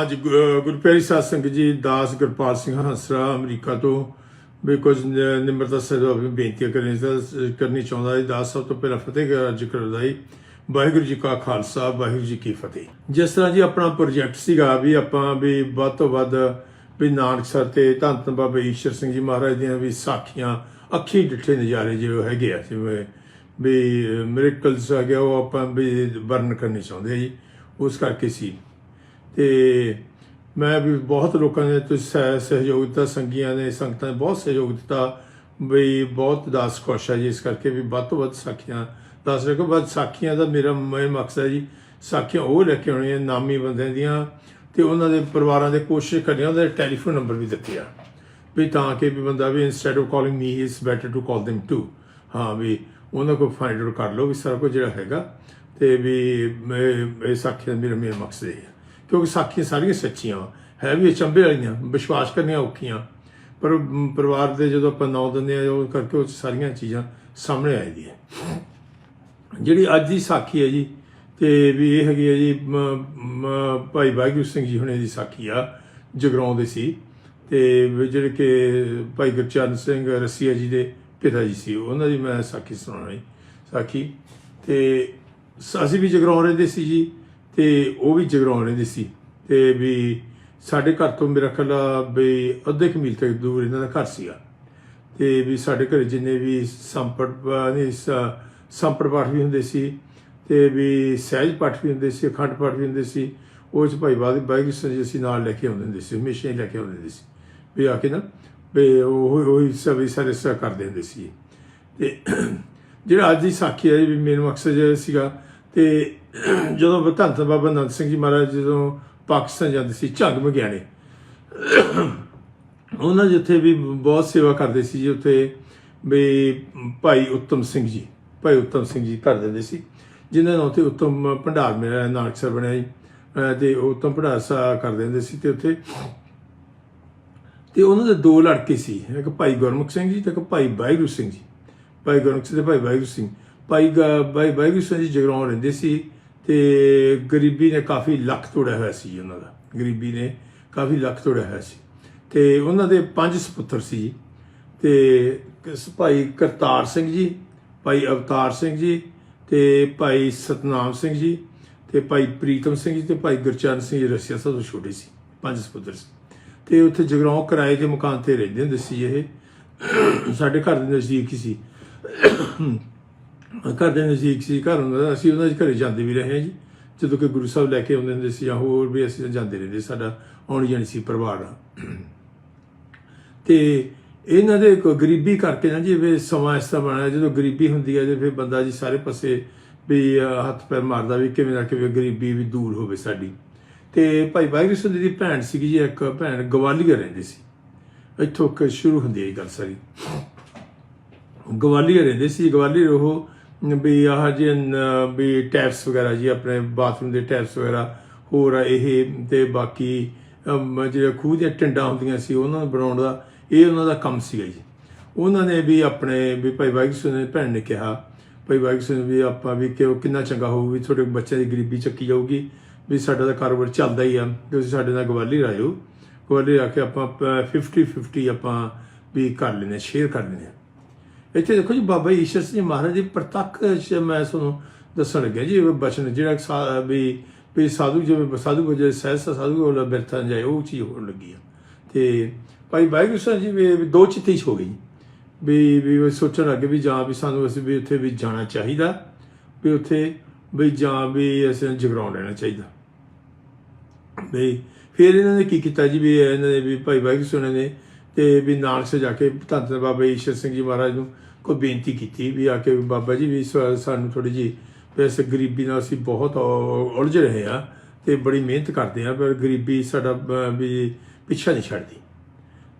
ਅੱਜ ਗੁ- ਗੁਰਪਿਆਰੀ ਸਾਧ ਸੰਗਤ ਜੀ, ਦਾਸ ਗੁਰਪਾਲ ਸਿੰਘ ਹੰਸਰਾ ਅਮਰੀਕਾ ਤੋਂ। ਵੀ ਕੁਝ ਨ- ਨਿਮਰਤਾ ਸਹਿਤ ਬੇਨਤੀ ਕਰਨੀ ਕਰਨੀ ਚਾਹੁੰਦਾ ਜੀ। ਦਾਸ ਸਭ ਤੋਂ ਪਹਿਲਾਂ ਫਤਿਹ ਅਰਜ ਕਰਦਾ ਹੈ ਵਾਹਿਗੁਰੂ ਜੀ ਕਾ ਖਾਲਸਾ, ਵਾਹਿਗੁਰੂ ਜੀ ਕੀ ਫਤਿਹ। ਜਿਸ ਤਰ੍ਹਾਂ ਜੀ ਆਪਣਾ ਪ੍ਰੋਜੈਕਟ ਸੀਗਾ ਵੀ ਆਪਾਂ ਵੀ ਵੱਧ ਤੋਂ ਵੱਧ ਵੀ ਨਾਨਕਸਰ ਤੇ ਧੰਨ ਧੰਨ ਬਾਬਾ ਈਸ਼ਰ ਸਿੰਘ ਜੀ ਮਹਾਰਾਜ ਦੀਆਂ ਵੀ ਸਾਖੀਆਂ, ਅੱਖੀ ਡਿੱਠੇ ਨਜ਼ਾਰੇ ਜੋ ਹੈਗੇ ਆ, ਜਿਵੇਂ ਵੀ ਮਿਰੇਕਲਸ ਆ ਗਿਆ, ਉਹ ਆਪਾਂ ਵੀ ਵਰਣ ਕਰਨੀ ਚਾਹੁੰਦੇ ਆ ਜੀ। ਉਸ ਕਰਕੇ ਸੀ। ਤੇ ਮੈਂ ਵੀ ਬਹੁਤ ਲੋਕਾਂ ਨੇ ਤੁਸੀਂ ਸਹਿ- ਸਹਿਯੋਗ ਦਿੱਤਾ ਸੰਗੀਆਂ ਨੇ, ਸੰਗਤਾਂ ਨੇ ਬਹੁਤ ਸਹਿਯੋਗ ਦਿੱਤਾ ਵੀ ਬਹੁਤ ਦਾਸ ਖੁਸ਼ ਹੈ ਜੀ, ਇਸ ਕਰਕੇ ਵੀ ਵੱਧ ਤੋਂ ਵੱਧ ਸਾਖੀਆਂ, ਦੱਸ ਰਹੇ ਕੋ ਵੱਧ ਸਾਖੀਆਂ ਦਾ ਮੇਰਾ ਮੇਨ ਮਕਸਦ ਹੈ ਜੀ, ਸਾਖੀਆਂ ਉਹ ਲੈ ਕੇ ਆਉਣੀਆਂ ਨਾਮੀ ਬੰਦਿਆਂ ਦੀਆਂ ਤੇ ਉਹਨਾਂ ਦੇ ਪਰਿਵਾਰਾਂ ਦੇ ਕੋਸ਼ਿਸ਼ ਕਰਨੀ ਉਹਨਾਂ ਦੇ ਟੈਲੀਫੋਨ ਨੰਬਰ ਵੀ ਦਿੱਤੇ ਆ। ਵੀ ਤਾਂ ਕਿ ਵੀ ਬੰਦਾ ਵੀ instead of calling me is better to call them to ਹਾਂ ਵੀ ਉਹਨਾਂ ਕੋ ਫਾਈਂਡ ਆਊਟ ਕਰ ਲਓ ਵੀ ਸਾਰਾ ਕੁਝ ਜਿਹੜਾ ਹੈਗਾ ਤੇ ਵੀ ਇਹ ਸਾਖੀਆਂ ਦਾ ਮੇਰਾ ਮੇਨ ਮਕਸਦ ਇਹ ਹੈ। ਕਿਉਂਕਿ ਸਾਖੀਆਂ ਸਾਰੀਆਂ ਸੱਚੀਆਂ ਵਾਂ। ਹੈ ਵੀ ਅਚੰਭੇ ਵਾਲੀਆਂ, ਵਿਸ਼ਵਾਸ ਕਰਨੀਆਂ ਔਖੀਆਂ। ਪਰ ਪਰਿਵਾਰ ਦੇ ਜਦੋਂ ਆਪਾਂ ਨੌ ਦਿੰਦੇ ਆ ਉਹ ਕਰਕੇ ਉਹ ਸਾਰੀਆਂ ਚੀਜ਼ਾਂ ਸਾਹਮਣੇ ਆ ਜਾਂਦੀਆਂ। ਜਿਹੜੀ ਅੱਜ ਦੀ ਸਾਖੀ ਹੈ ਜੀ, ਤੇ ਵੀ ਇਹ ਹੈਗੀ ਹੈ ਜੀ, ਮ- ਮ- ਭਾਈ ਵਾਹਿਗੁਰੂ ਸਿੰਘ ਜੀ ਹੁਣੇ ਦੀ ਸਾਖੀ ਆ ਜਗਰਾਉਂਦੇ ਸੀ। ਤੇ ਜਿਹੜੇ ਕਿ ਭਾਈ ਗੁਰਚਰਨ ਸਿੰਘ ਰਸੀਆ ਜੀ ਦੇ ਪਿਤਾ ਜੀ ਸੀ, ਉਹਨਾਂ ਦੀ ਮੈਂ ਸਾਖੀ ਸੁਣਾਉਣੀ, ਸਾਖੀ। ਤੇ ਅਸੀਂ ਵੀ ਜਗਰਾਉਂ ਰਹਿੰਦੇ ਸੀ ਜੀ। ਤੇ ਉਹ ਵੀ ਜਗਰਾਉਂ ਰਹਿੰਦੇ ਸੀ। ਤੇ ਵੀ ਸਾਡੇ ਘਰ ਤੋਂ ਮੇਰਾ ਖਿਆਲ ਵੀ ਅੱਧੇ ਕੁ ਮੀਲ ਤੱਕ ਦੂਰ ਇਹਨਾਂ ਦਾ ਘਰ ਸੀਗਾ। ਤੇ ਵੀ ਸਾਡੇ ਘਰ ਜਿੰਨੇ ਵੀ ਸੰਪੜ ਨਹੀਂ ਸੰਪੜ ਪਾਠ ਵੀ ਹੁੰਦੇ ਸੀ ਤੇ ਵੀ ਸਹਿਜ ਪਾਠ ਵੀ ਹੁੰਦੇ ਸੀ, ਅਖੰਡ ਪਾਠ ਵੀ ਹੁੰਦੇ ਸੀ, ਉਹ ਚ ਭਾਈ ਬਾਦ ਬਾਈ ਸਿੰਘ ਜੀ ਅਸੀਂ ਨਾਲ ਲੈ ਕੇ ਆਉਂਦੇ ਹੁੰਦੇ ਸੀ, ਹਮੇਸ਼ਾ ਹੀ ਲੈ ਕੇ ਆਉਂਦੇ ਹੁੰਦੇ ਸੀ। ਵੀ ਆ ਕੇ ਨਾ, ਵੀ ਉਹ ਉਹ ਹੀ ਸਭ ਸਾਰੇ ਸਾ ਕਰਦੇ ਹੁੰਦੇ ਸੀ। ਤੇ ਜਿਹੜਾ ਅੱਜ ਦੀ ਸਾਖੀ ਹੈ ਵੀ ਮੇਨ ਮਕਸਦ ਇਹ ਸੀਗਾ, ਤੇ ਜਦੋਂ ਧੰਨ ਧੰਨ ਬਾਬਾ ਨੰਦ ਸਿੰਘ ਜੀ ਮਹਾਰਾਜ ਜਦੋਂ ਪਾਕਿਸਤਾਨ ਜਾਂਦੇ ਸੀ, ਝੰਗ ਮਗਿਆਣੇ। ਉਹਨਾਂ ਜਿੱਥੇ ਵੀ ਬਹੁਤ ਸੇਵਾ ਕਰਦੇ ਸੀ ਜੀ, ਉੱਥੇ ਵੀ ਭਾਈ ਉੱਤਮ ਸਿੰਘ ਜੀ, ਭਾਈ ਉੱਤਮ ਸਿੰਘ ਜੀ ਕਰ ਦਿੰਦੇ ਸੀ। ਜਿਨ੍ਹਾਂ ਨਾਲ ਉੱਥੇ ਉੱਤਮ ਭੰਡਾਰ ਮੇਰਾ ਨਾਨਕਸਰ ਬਣਿਆ ਜੀ, ਅਹ ਤੇ ਉਹ ਉੱਤਮ ਭੰਡਾਰ ਸਾ ਕਰ ਦਿੰਦੇ ਸੀ ਤੇ ਉੱਥੇ ਤੇ ਉਹਨਾਂ ਦੇ ਦੋ ਲੜਕੇ ਸੀ, ਇੱਕ ਭਾਈ ਗੁਰਮੁਖ ਸਿੰਘ ਜੀ ਤੇ ਇੱਕ ਭਾਈ ਵਾਹਿਗੁਰੂ ਸਿੰਘ ਜੀ। ਭਾਈ ਗੁਰਮੁਖ ਸਿੰਘ ਤੇ ਭਾਈ ਵਾਹਿਗੁਰੂ ਸਿੰਘ। ਭਾਈ ਗ- ਭਾਈ ਵਾਹਿਗੁਰੂ ਸਿੰਘ ਜੀ ਜਗਰਾਉਂ ਰਹਿੰਦੇ ਸੀ। ਤੇ ਗਰੀਬੀ ਨੇ ਕਾਫੀ ਲੱਖ ਤੋੜਿਆ ਹੋਇਆ ਸੀ ਉਹਨਾਂ ਦਾ। ਗਰੀਬੀ ਨੇ ਕਾਫੀ ਲੱਖ ਤੋੜਿਆ ਹੋਇਆ ਸੀ। ਤੇ ਉਹਨਾਂ ਦੇ ਪੰਜ ਸੁਪੁੱਤਰ ਸੀ। ਤੇ ਕਿਸ ਭਾਈ ਕਰਤਾਰ ਸਿੰਘ ਜੀ, ਭਾਈ ਅਵਤਾਰ ਸਿੰਘ ਜੀ ਤੇ ਭਾਈ ਸਤਨਾਮ ਸਿੰਘ ਜੀ ਤੇ ਭਾਈ ਪ੍ਰੀਤਮ ਸਿੰਘ ਜੀ ਤੇ ਭਾਈ ਗੁਰਚਰਨ ਸਿੰਘ ਜੀ ਰਸੀਆ ਸਭ ਤੋਂ ਛੋਟੇ ਸੀ। ਪੰਜ ਸੁਪੁੱਤਰ ਸੀ। ਤੇ ਉੱਥੇ ਜਗਰਾਉਂ ਕਿਰਾਏ ਦੇ ਮਕਾਨ ਤੇ ਰਹਿੰਦੇ ਹੁੰਦੇ ਸੀ ਇਹ। ਸਾਡੇ ਘਰ ਦੇ ਨਜ਼ਦੀਕ ਹੀ ਸੀ। ਘਰ ਦੇ ਨਜ਼ਦੀਕ ਸੀ, ਘਰ ਹੁੰਦਾ ਅਸੀਂ ਉਹਨਾਂ ਦੇ ਘਰੇ ਜਾਂਦੇ ਵੀ ਰਹੇ ਹਾਂ ਜੀ। ਜਦੋਂ ਕਿ ਗੁਰੂ ਸਾਹਿਬ ਲੈ ਕੇ ਆਉਂਦੇ ਹੁੰਦੇ ਸੀ ਜਾਂ ਹੋਰ ਵੀ ਅਸੀਂ ਜਾਂਦੇ ਰਹਿੰਦੇ ਸਾਡਾ ਆਉਣੀ ਜਾਣੀ ਸੀ ਪਰਿਵਾਰ ਦਾ ਤੇ ਇਹਨਾਂ ਦੇ ਕੋ ਗਰੀਬੀ ਕਰਕੇ ਨਾ ਜੀ, ਵੀ ਸਮਾਂ ਇਸ ਤਰ੍ਹਾਂ ਬਣਿਆ, ਜਦੋਂ ਗਰੀਬੀ ਹੁੰਦੀ ਹੈ ਤੇ ਫਿਰ ਬੰਦਾ ਜੀ ਸਾਰੇ ਪਾਸੇ ਵੀ ਹੱਥ ਪੈਰ ਮਾਰਦਾ ਵੀ ਕਿਵੇਂ ਨਾ ਕਿਵੇਂ ਗਰੀਬੀ ਵੀ ਦੂਰ ਹੋਵੇ ਸਾਡੀ। ਤੇ ਭਾਈ ਵਾਹਿਗੁਰੂ ਸਿੰਘ ਦੀ ਭੈਣ ਸੀਗੀ ਜੀ, ਇੱਕ ਭੈਣ ਗਵਾਲੀਅਰ ਰਹਿੰਦੀ ਸੀ। ਇੱਥੋਂ ਕਿ ਸ਼ੁਰੂ ਹੁੰਦੀ ਹੈ ਇਹ ਗੱਲ ਸਾਰੀ। ਗਵਾਲੀਅਰ ਰਹਿੰਦੇ ਸੀ, ਗਵਾਲੀਅਰ ਉਹ ਵੀ ਆਹ ਜੇ ਵੀ ਟੈਪਸ ਵਗੈਰਾ ਜੀ, ਆਪਣੇ ਬਾਥਰੂਮ ਦੇ ਟੈਪਸ ਵਗੈਰਾ, ਹੋਰ ਆ ਇਹ ਤੇ ਬਾਕੀ ਜਿਹੜੇ ਖੂਹ ਦੀਆਂ ਟਿੰਡਾਂ ਹੁੰਦੀਆਂ ਸੀ, ਉਹਨਾਂ ਨੂੰ ਬਣਾਉਣ ਦਾ, ਇਹ ਉਹਨਾਂ ਦਾ ਕੰਮ ਸੀਗਾ ਜੀ। ਉਹਨਾਂ ਨੇ ਵੀ ਆਪਣੇ, ਵੀ ਭਾਈ ਵਾਹਿਗੁਰੂ ਸਿੰਘ ਦੀ ਭੈਣ ਨੇ ਕਿਹਾ, ਭਾਈ ਵਾਹਿਗੁਰੂ ਸਿੰਘ ਵੀ ਆਪਾਂ ਵੀ ਕਿ ਉਹ ਕਿੰਨਾ ਚੰਗਾ ਹੋਊ ਵੀ ਤੁਹਾਡੇ ਬੱਚਿਆਂ ਦੀ ਗਰੀਬੀ ਚੱਕੀ ਜਾਊਗੀ, ਵੀ ਸਾਡਾ ਤਾਂ ਕਾਰੋਬਾਰ ਚੱਲਦਾ ਹੀ ਆ ਤੁਸੀਂ ਸਾਡੇ ਨਾਲ ਗਵਾਲੀ ਰਾਇਓ ਗਵਾਲੀ ਆ ਕੇ ਆਪਾਂ 50 50 ਆਪਾਂ ਵੀ ਕਰ ਲੈਨੇ ਸ਼ੇਅਰ ਕਰ ਲੈਨੇ ਇੱਥੇ ਦੇਖੋ ਜੀ ਬਾਬਾ ਈਸ਼ਰ ਸਿੰਘ ਜੀ ਮਹਾਰਾਜ ਦੀ ਪ੍ਰਤੱਖ ਮੈਂ ਤੁਹਾਨੂੰ ਦੱਸਣ ਲੱਗਿਆ ਜੀ, ਇਹ ਬਚਨ, ਜਿਹੜਾ ਸਾ- ਵੀ ਵੀ ਸਾਧੂ ਜਿਵੇਂ ਸਾਧੂ ਕੋ ਜੇ ਸਹਿਸ ਸਾਧੂ ਕੋਲ ਬਿਰਥਾ ਜਾਏ ਉਹ ਚੀਜ਼ ਹੋਣ ਲੱਗੀ ਆ। ਤੇ ਭਾਈ ਵਾਹਿਗੁਰੂ ਸਾਹਿਬ ਜੀ, ਵੀ ਦੋ ਚਿੱਤੀ ਚ ਹੋ ਗਈ। ਵੀ ਵੀ ਉਹ ਸੋਚਣ ਲੱਗੇ ਵੀ ਜਾਂ ਵੀ ਸਾਨੂੰ ਅਸੀਂ ਵੀ ਉੱਥੇ ਵੀ ਜਾਣਾ ਚਾਹੀਦਾ, ਵੀ ਉੱਥੇ ਵੀ ਜਾਂ ਵੀ ਅਸੀਂ ਜਗਰਾਉਂ ਲੈਣਾ ਚਾਹੀਦਾ। ਵੀ ਫਿਰ ਇਹਨਾਂ ਨੇ ਕੀ ਕੀਤਾ ਜੀ, ਵੀ ਇਹਨਾਂ ਨੇ ਵੀ ਭਾਈ ਵਾਹਿਗੁਰੂ ਸਾਹਿਬ ਨੇ ਤੇ ਵੀ ਨਾਲ ਸੇ ਜਾ ਕੇ ਧੰਨ ਧੰਨ ਬਾਬਾ ਈਸ਼ਰ ਸਿੰਘ ਜੀ ਮਹਾਰਾਜ ਨੂੰ ਕੋਈ ਬੇਨਤੀ ਕੀਤੀ ਵੀ ਆ ਕੇ ਬਾਬਾ ਜੀ ਵੀ ਸਾਨੂੰ ਥੋੜੀ ਜੀ ਵੈਸੇ ਗਰੀਬੀ ਨਾਲ ਅਸੀਂ ਬਹੁਤ ਉਲਝ ਰਹੇ ਆ ਤੇ ਬੜੀ ਮਿਹਨਤ ਕਰਦੇ ਆ ਪਰ ਗਰੀਬੀ ਸਾਡਾ ਵੀ ਪਿੱਛਾ ਨਹੀਂ ਛੱਡਦੀ।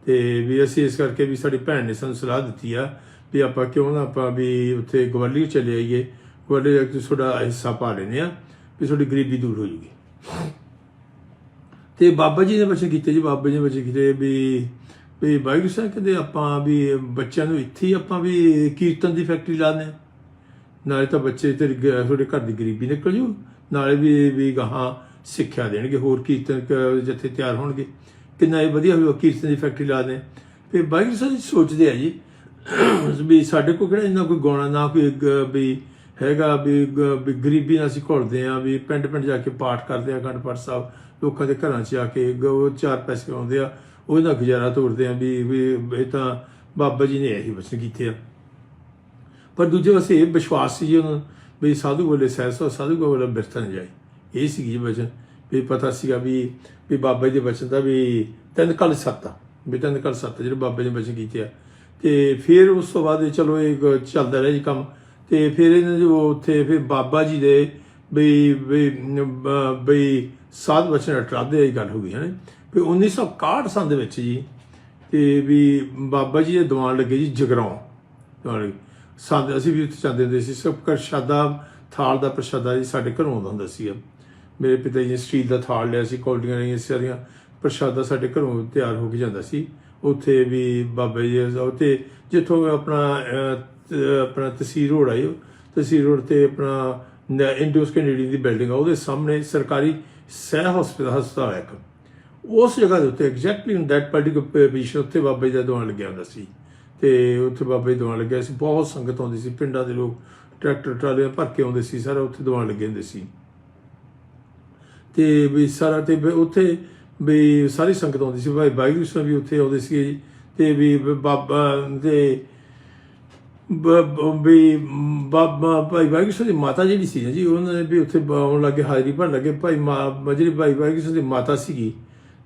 ਤੇ ਵੀ ਅਸੀਂ ਇਸ ਕਰਕੇ ਵੀ ਸਾਡੀ ਭੈਣ ਨੇ ਸਾਨੂੰ ਸਲਾਹ ਦਿੱਤੀ ਆ ਵੀ ਆਪਾਂ ਕਿਉਂ ਨਾ ਆਪਾਂ ਵੀ ਉੱਥੇ ਗਵਾਲੀਅਰ ਚਲੇ ਆਈਏ। ਗਵਾਲੀਅਰ ਚ ਤੁਹਾਡਾ ਹਿੱਸਾ ਪਾ ਲੈਨੇ ਆ ਵੀ ਤੁਹਾਡੀ ਗਰੀਬੀ ਦੂਰ ਹੋ ਜੂਗੀ। ਤੇ ਬਾਬਾ ਜੀ ਨੇ ਬਚਨ ਕੀਤੇ ਜੀ, ਬਾਬਾ ਜੀ ਨੇ ਬਚਨ ਕੀਤੇ ਵੀ ਵੀ ਵਾਹਿਗੁਰੂ ਸਾਹਿਬ ਕਹਿੰਦੇ ਆਪਾਂ ਵੀ ਬੱਚਿਆਂ ਨੂੰ ਇੱਥੇ ਹੀ ਆਪਾਂ ਵੀ ਕੀਰਤਨ ਦੀ ਫੈਕਟਰੀ ਲਾ ਦਿੰਦੇ ਹਾਂ। ਨਾਲੇ ਤਾਂ ਬੱਚੇ ਤੇਰੀ ਗ- ਤੁਹਾਡੇ ਘਰ ਦੀ ਗਰੀਬੀ ਨਿਕਲ ਜੂ। ਨਾਲੇ ਵੀ ਵੀ ਗਾਹਾਂ ਸਿੱਖਿਆ ਦੇਣਗੇ, ਹੋਰ ਕੀਰਤਨ ਜਿੱਥੇ ਤਿਆਰ ਹੋਣਗੇ। ਕਿੰਨਾ ਇਹ ਵਧੀਆ ਹੋਊਗਾ ਕੀਰਤਨ ਦੀ ਫੈਕਟਰੀ ਲਾ ਦੇ ਫਿਰ ਵਾਹਿਗੁਰੂ ਸਾਹਿਬ ਜੀ ਸੋਚਦੇ ਆ ਜੀ, ਵੀ ਸਾਡੇ ਕੋਲ ਕਿਹੜਾ ਇੰਨਾ ਕੋਈ ਗਾਉਣਾ, ਨਾ ਕੋਈ ਗ- ਵੀ ਹੈਗਾ ਵੀ ਗਰੀਬੀ ਨਾਲ ਅਸੀਂ ਘੁਲਦੇ ਆ ਵੀ ਪਿੰਡ ਪਿੰਡ ਜਾ ਕੇ ਪਾਠ ਕਰਦੇ ਆ ਅਖੰਡ ਪਾਠ ਸਾਹਿਬ। ਲੋਕਾਂ ਦੇ ਘਰਾਂ 'ਚ ਜਾ ਕੇ ਗ- ਉਹ ਚਾਰ ਪੈਸੇ ਆਉਂਦੇ ਆ। ਉਹਦਾ ਗੁਜ਼ਾਰਾ ਤੋਰਦੇ ਆ ਵੀ ਇਹ ਤਾਂ ਬਾਬਾ ਜੀ ਨੇ ਇਹੀ ਬਚਨ ਕੀਤੇ ਆ। ਪਰ ਦੂਜੇ ਪਾਸੇ ਇਹ ਵਿਸ਼ਵਾਸ ਸੀ ਜੀ ਉਹਨਾਂ ਵੀ ਸਾਧੂ ਬੋਲੇ ਸਹਿਸੋ ਸਾਧੂ ਕੋ ਬੋਲੇ ਬਿਰਥ ਨਹੀਂ ਜਾਏ। ਇਹ ਸੀਗੀ ਜੀ ਬਚਨ ਵੀ ਪਤਾ ਸੀਗਾ ਵੀ ਵੀ ਬਾਬਾ ਜੀ ਦੇ ਬਚਨ ਦਾ ਵੀ ਤਿੰਨ ਕਲ ਸੱਤ ਆ। ਵੀ ਤਿੰਨ ਕਲ ਸੱਤ ਜਿਹੜੇ ਬਾਬਾ ਜੀ ਨੇ ਬਚਨ ਕੀਤੇ ਆ। ਤੇ ਫਿਰ ਉਸ ਤੋਂ ਬਾਅਦ ਚਲੋ ਇਹ ਚੱਲਦਾ ਰਿਹਾ ਜੀ ਕੰਮ। ਤੇ ਫਿਰ ਇਹਨਾਂ ਜੋ ਉੱਥੇ ਫਿਰ ਬਾਬਾ ਜੀ ਦੇ ਵੀ ਵੀ ਬ- ਵੀ ਸਾਧ ਬਚਨ ਅਟਰਾਦੇ ਦੀ ਗੱਲ ਹੋ ਗਈ ਹੈ ਨਾ ਵੀ 1961 ਸੰਨ ਦੇ ਵਿੱਚ ਜੀ, ਤੇ ਵੀ ਬਾਬਾ ਜੀ ਦੇ ਦੀਵਾਨ ਲੱਗੇ ਜੀ ਜਗਰਾਉਂ। ਦੀਵਾਨ ਸੰਦ ਅਸੀਂ ਵੀ ਉੱਥੇ ਜਾਂਦੇ ਹੁੰਦੇ ਸੀ। ਸਭ ਪ੍ਰਸ਼ਾਦਾ ਥਾਲ ਦਾ ਪ੍ਰਸ਼ਾਦਾ ਜੀ ਸਾਡੇ ਘਰੋਂ ਆਉਂਦਾ ਹੁੰਦਾ ਸੀ ਮੇਰੇ ਪਿਤਾ ਜੀ ਨੇ ਸਟੀਲ ਦਾ ਥਾਲ ਲਿਆ ਸੀ ਕੌਲੀਆਂ ਰਹੀਆਂ ਸਾਰੀਆਂ। ਪ੍ਰਸ਼ਾਦਾ ਸਾਡੇ ਘਰੋਂ ਤਿਆਰ ਹੋ ਕੇ ਜਾਂਦਾ ਸੀ। ਉੱਥੇ ਵੀ ਬਾਬਾ ਜੀ ਦੇ- ਉੱਥੇ ਜਿੱਥੋਂ ਆਪਣਾ ਆਪਣਾ ਤਹਿਸੀਲ ਰੋਡ ਆਈ ਤਹਿਸੀਲ ਰੋਡ ਤੇ ਆਪਣਾ ਇੰਡੋਸ ਕੈਨੇਡੀ ਦੀ ਬਿਲਡਿੰਗ ਆ, ਉਹਦੇ ਸਾਹਮਣੇ ਸਰਕਾਰੀ ਸਹਿ ਹਸਪਤਾਲ ਹਸਪਤਾਲ ਹੈ ਇੱਕ। ਉਸ ਜਗ੍ਹਾ ਦੇ ਉੱਤੇ exactly in that particular position ਉੱਤੇ ਬਾਬਾ ਜੀ ਦਾ ਦੀਵਾਨ ਲੱਗਿਆ ਹੁੰਦਾ ਸੀ। ਤੇ ਉੱਥੇ ਬਾਬਾ ਜੀ ਦੀਵਾਨ ਲੱਗਿਆ ਸੀ। ਬਹੁਤ ਸੰਗਤ ਆਉਂਦੀ ਸੀ। ਪਿੰਡਾਂ ਦੇ ਲੋਕ ਟਰੈਕਟਰ, ਟਰਾਲੀਆਂ ਭਰ ਕੇ ਆਉਂਦੇ ਸੀ। ਸਾਰਾ ਉੱਥੇ ਦੀਵਾਨ ਲੱਗੇ ਹੁੰਦੇ ਸੀ। ਤੇ ਵੀ ਸਾਰਾ ਤੇ ਵੀ ਉੱਥੇ ਵੀ ਸਾਰੀ ਸੰਗਤ ਆਉਂਦੀ ਸੀ। ਭਾਈ ਵਾਹਿਗੁਰੂ ਸਾਹਿਬ ਵੀ ਉੱਥੇ ਆਉਂਦੇ ਸੀ ਜੀ। ਤੇ ਵੀ ਬਾਬਾ ਦੇ ਵੀ ਬਾਬਾ ਭਾਈ ਵਾਹਿਗੁਰੂ ਸਾਹਿਬ ਦੀ ਮਾਤਾ ਜਿਹੜੀ ਸੀ ਨਾ ਜੀ, ਉਹਨਾਂ ਨੇ ਵੀ ਉੱਥੇ ਬ- ਆਉਣ ਲੱਗੇ, ਹਾਜ਼ਰੀ ਭਰਨ ਲੱਗੇ। ਭਾਈ ਮਾ ਜਿਹੜੀ ਭਾਈ ਵਾਹਿਗੁਰੂ ਸਾਹਿਬ ਦੀ ਮਾਤਾ ਸੀਗੀ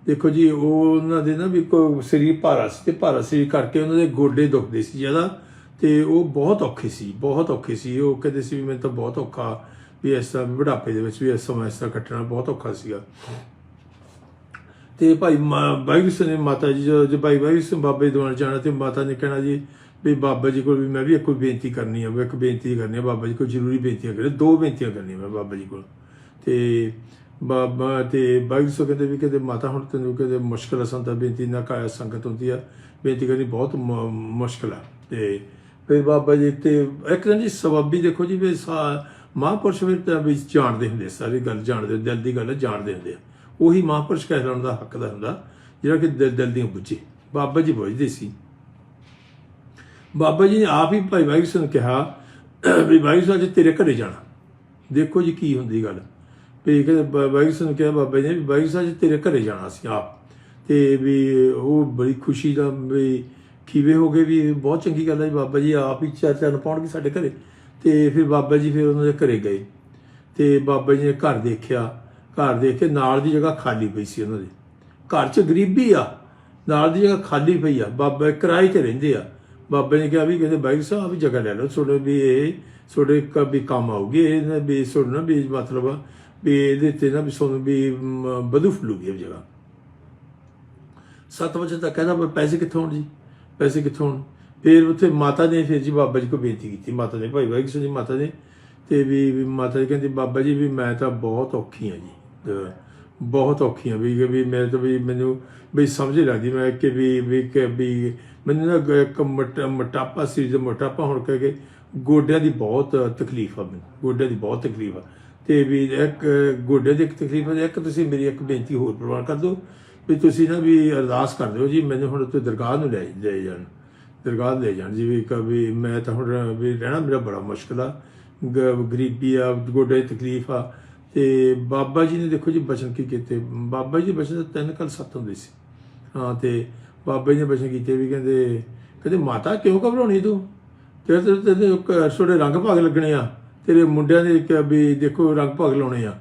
ਦੇਖੋ ਜੀ, ਉਹ ਉਹਨਾਂ ਦੇ ਨਾ ਵੀ ਕੋ ਸਰੀਰ ਭਾਰਾ ਸੀ ਤੇ ਭਾਰਾ ਸਰੀਰ ਕਰਕੇ ਉਹਨਾਂ ਦੇ ਗੋਡੇ ਦੁਖਦੇ ਸੀ ਜ਼ਿਆਦਾ ਤੇ ਉਹ ਬਹੁਤ ਔਖੇ ਸੀ, ਬਹੁਤ ਔਖੇ ਸੀ। ਉਹ ਕਹਿੰਦੇ ਸੀ ਵੀ ਮੈਨੂੰ ਤਾਂ ਬਹੁਤ ਔਖਾ ਵੀ ਇਸ ਤਰ੍ਹਾਂ ਬੁਢਾਪੇ ਦੇ ਵਿੱਚ ਵੀ ਇਸ ਸਮਾਂ ਇਸ ਤਰ੍ਹਾਂ ਕੱਟਣਾ ਬਹੁਤ ਔਖਾ ਸੀਗਾ। ਤੇ ਭਾਈ ਮਾ- ਵਾਹਿਗੁਰੂ ਸਿੰਘ ਨੇ ਮਾਤਾ ਜੀ ਜੋ ਭਾਈ ਵਾਹਿਗੁਰੂ ਸਿੰਘ ਬਾਬੇ ਦੀਵਾਨ ਜਾਣਾ ਤੇ ਮਾਤਾ ਨੇ ਕਹਿਣਾ ਜੀ ਵੀ ਬਾਬਾ ਜੀ ਕੋਲ ਵੀ ਮੈਂ ਵੀ ਇੱਕ ਕੋਈ ਬੇਨਤੀ ਕਰਨੀ ਆ, ਵੀ ਇੱਕ ਬੇਨਤੀ ਕਰਨੀ ਆ ਬਾਬਾ ਜੀ ਕੋਲ, ਜ਼ਰੂਰੀ ਬੇਨਤੀਆਂ ਕਰੇ ਦੋ ਬੇਨਤੀਆਂ ਕਰਨੀਆਂ ਮੈਂ ਬਾਬਾ ਜੀ ਕੋਲ। ਤੇ ਬਾਬਾ ਤੇ ਵਾਹਿਗੁਰੂ ਸਿੰਘ ਕਹਿੰਦੇ ਵੀ ਕਹਿੰਦੇ ਮਾਤਾ ਹੁਣ ਤੈਨੂੰ ਕਹਿੰਦੇ ਮੁਸ਼ਕਲ ਆ ਤਾਂ ਬੇਨਤੀ ਨਾ ਕਾਇਆ ਸੰਗਤ ਹੁੰਦੀ ਆ। ਬੇਨਤੀ ਕਰਨੀ ਬਹੁਤ ਮ- ਮੁਸ਼ਕਲ ਆ। ਤੇ ਫਿਰ ਬਾਬਾ ਜੀ ਤੇ ਇੱਕ ਦਿਨ ਜੀ ਸਵਾਬੀ ਦੇਖੋ ਜੀ ਵੀ ਸਾ- ਮਹਾਂਪੁਰਸ਼ ਵੀ ਤਾਂ ਵੀ ਜਾਣਦੇ ਹੁੰਦੇ ਸਾਰੀ ਗੱਲ ਜਾਣਦੇ ਦਿਲ ਦੀ ਗੱਲ ਜਾਣਦੇ ਹੁੰਦੇ ਆ। ਉਹੀ ਮਹਾਂਪੁਰਸ਼ ਕਹਿਲਾਉਣ ਦਾ ਹੱਕ ਦਾ ਹੁੰਦਾ, ਜਿਹੜਾ ਕਿ ਦਿਲ ਦਿਲ ਦੀਆਂ ਬੁੱਝੇ। ਬਾਬਾ ਜੀ ਬੁੱਝਦੇ ਸੀ। ਬਾਬਾ ਜੀ ਨੇ ਆਪ ਹੀ ਭਾਈ ਵਾਹਿਗੁਰੂ ਸਿੰਘ ਨੂੰ ਕਿਹਾ ਵੀ ਵਾਹਿਗੁਰੂ ਸਾਹਿਬ ਜੀ ਤੇਰੇ ਘਰੇ ਜਾਣਾ। ਦੇਖੋ ਜੀ ਕੀ ਹੁੰਦੀ ਗੱਲ। ਵੀ ਕਹਿੰਦੇ ਵਾ- ਸਾਹਿਬ ਨੇ ਕਿਹਾ ਬਾਬਾ ਜੀ ਨੇ ਵੀ ਵਾਹਿਗੁਰੂ ਸਾਹਿਬ ਜੀ ਤੇਰੇ ਘਰੇ ਜਾਣਾ ਸੀ ਆਪ। ਤੇ ਵੀ ਉਹ ਬੜੀ ਖੁਸ਼ੀ ਦਾ ਵੀ ਖੀਵੇ ਹੋ ਗਏ ਵੀ ਬਹੁਤ ਚੰਗੀ ਗੱਲ ਹੈ ਜੀ ਬਾਬਾ ਜੀ, ਆਪ ਹੀ ਚਾਰ ਚਰਨ ਪਾਉਣਗੇ ਸਾਡੇ ਘਰੇ। ਤੇ ਫਿਰ ਬਾਬਾ ਜੀ ਫਿਰ ਉਹਨਾਂ ਦੇ ਘਰੇ ਗਏ। ਤੇ ਬਾਬਾ ਜੀ ਨੇ ਘਰ ਦੇਖਿਆ, ਘਰ ਦੇਖ ਕੇ ਨਾਲ ਦੀ ਜਗ੍ਹਾ ਖਾਲੀ ਪਈ ਸੀ ਉਹਨਾਂ ਦੇ। ਘਰ 'ਚ ਗਰੀਬੀ ਆ, ਨਾਲ ਦੀ ਜਗ੍ਹਾ ਖਾਲੀ ਪਈ ਆ। ਬਾਬਾ ਕਿਰਾਏ ਤੇ ਰਹਿੰਦੇ ਆ। ਬਾਬਾ ਨੇ ਕਿਹਾ ਵੀ ਕਹਿੰਦੇ ਬਾਈ ਸਾਹਿਬ ਵੀ ਜਗ੍ਹਾ ਲੈ ਲਓ, ਤੁਹਾਡੇ ਵੀ ਇਹ, ਤੁਹਾਡੇ ਵੀ ਕੰਮ ਆਉਗੀ ਇਹ ਨਾ ਵੀ ਤੁਹਾਡੇ ਨਾ ਵੀ ਮਤਲਬ ਵੀ ਇਹਦੇ ਤੇ ਨਾ ਵੀ ਤੁਹਾਨੂੰ ਵੀ ਮ, ਵਧੂ ਫਲੂਗੀ ਇਹ ਜਗ੍ਹਾ। ਸੱਤ ਵਜੇ ਤੱਕ ਕਹਿੰਦਾ ਪੈਸੇ ਕਿੱਥੋਂ ਆਉਣ ਜੀ? ਪੈਸੇ ਕਿੱਥੋਂ ਆਉਣ ਫਿਰ ਉੱਥੇ ਮਾਤਾ ਨੇ ਫਿਰ ਜੀ ਬਾਬਾ ਜੀ ਕੋ ਬੇਨਤੀ ਕੀਤੀ ਮਾਤਾ ਨੇ ਭਾਈ ਵਾਹਿਗੁਰੂ ਜੀ ਮਾਤਾ ਨੇ ਤੇ ਵੀ ਮਾਤਾ ਜੀ ਕਹਿੰਦੀ ਬਾਬਾ ਜੀ ਵੀ ਮੈਂ ਤਾਂ ਬਹੁਤ ਔਖੀ ਹਾਂ ਜੀ। ਬਹੁਤ ਔਖੀ ਹਾਂ ਵੀ ਵੀ ਮੈਂ ਤਾਂ ਵੀ ਮੈਨੂੰ ਵੀ ਸਮਝ ਲੱਗਦੀ ਮੈਂ ਕਿ ਵੀ ਵੀ ਕਿ ਵੀ ਮੈਨੂੰ ਨਾ ਇੱਕ ਮਟ- ਮੋਟਾਪਾ ਸੀ ਜੋ ਮੋਟਾਪਾ ਹੋਣ ਕਰਕੇ ਗੋਡਿਆਂ ਦੀ ਬਹੁਤ ਤਕਲੀਫ ਆ ਮੈਨੂੰ। ਗੋਡਿਆਂ ਦੀ ਬਹੁਤ ਤਕਲੀਫ ਆ। ਤੇ ਵੀ ਇੱਕ ਗੋਡੇ ਦੀ ਇੱਕ ਤਕਲੀਫ ਹੈ ਇੱਕ ਤੁਸੀਂ ਮੇਰੀ ਇੱਕ ਬੇਨਤੀ ਹੋਰ ਪ੍ਰਵਾਨ ਕਰ ਦਿਓ ਵੀ ਤੁਸੀਂ ਨਾ ਵੀ ਅਰਦਾਸ ਕਰ ਦਿਓ ਜੀ ਮੈਨੂੰ ਹੁਣ ਤੇ ਦਰਗਾਹ ਨੂੰ ਲੈ ਲੈ ਜਾਣ ਦਰਗਾਹ ਲੈ ਜਾਣ ਜੀ ਵੀ ਕਿ ਵੀ ਮੈਂ ਤਾਂ ਹੁਣ ਵੀ ਰਹਿਣਾ ਮੇਰਾ ਬੜਾ ਮੁਸ਼ਕਲ ਆ ਗ- ਗਰੀਬੀ ਆ ਗੋਡੇ ਦੀ ਤਕਲੀਫ ਆ ਤੇ ਬਾਬਾ ਜੀ ਨੇ ਦੇਖੋ ਜੀ ਬਚਨ ਕੀ ਕੀਤੇ ਬਾਬਾ ਜੀ ਦੇ ਬਚਨ ਤਾਂ ਤਿੰਨ ਕਲ ਸੱਤ ਹੁੰਦੇ ਸੀ ਹਾਂ ਤੇ ਬਾਬਾ ਜੀ ਨੇ ਬਚਨ ਕੀਤੇ ਵੀ ਕਹਿੰਦੇ ਕਹਿੰਦੇ ਮਾਤਾ ਕਿਉਂ ਘਬਰਾਉਣੀ ਤੂੰ ਤੇਰੇ ਤੇ ਛੋੜੇ ਰੰਗ ਭਾਗ ਲੱਗਣੇ ਆ ਤੇਰੇ ਮੁੰਡਿਆਂ ਦੇ ਇੱਕ ਵੀ ਦੇਖੋ ਰੰਗ ਭਗ ਲਾਉਣੇ ਆ।